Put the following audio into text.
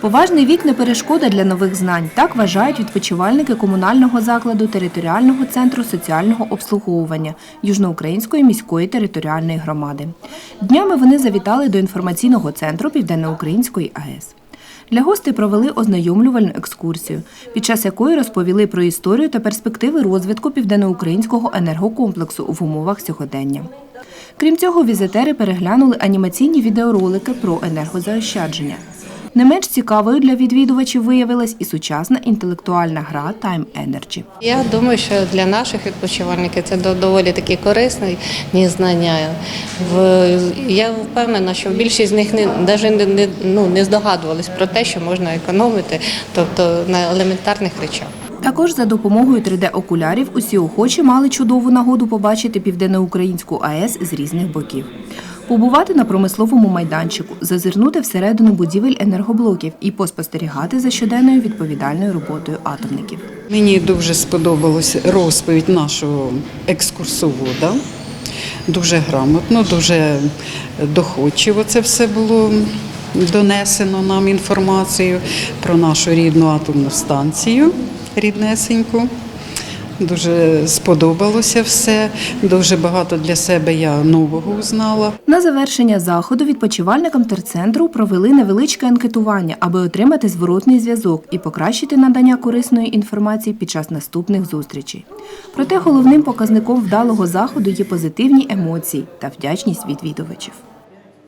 Поважний вік не перешкода для нових знань. Так вважають відпочивальники комунального закладу територіального центру соціального обслуговування Южноукраїнської міської територіальної громади. Днями вони завітали до інформаційного центру Південноукраїнської АЕС. Для гостей провели ознайомлювальну екскурсію, під час якої розповіли про історію та перспективи розвитку південноукраїнського енергокомплексу в умовах сьогодення. Крім цього, візитери переглянули анімаційні відеоролики про енергозаощадження. Не менш цікавою для відвідувачів виявилась і сучасна інтелектуальна гра Time Energy. Я думаю, що для наших відпочивальників це до- доволі такі корисні ні знання. Я впевнена, що більшість з них не навіть не, ну, не здогадувались про те, що можна економити, тобто на елементарних речах. Також за допомогою 3D-окулярів усі охочі мали чудову нагоду побачити південноукраїнську АЕС з різних боків. Побувати на промисловому майданчику, зазирнути всередину будівель енергоблоків і поспостерігати за щоденною відповідальною роботою атомників. Мені дуже сподобалась розповідь нашого екскурсовода. Дуже грамотно, дуже доходчиво це все було донесено нам інформацію про нашу рідну атомну станцію ріднесеньку. Дуже сподобалося все. Дуже багато для себе я нового узнала. На завершення заходу відпочивальникам терцентру провели невеличке анкетування, аби отримати зворотний зв'язок і покращити надання корисної інформації під час наступних зустрічей. Проте головним показником вдалого заходу є позитивні емоції та вдячність відвідувачів.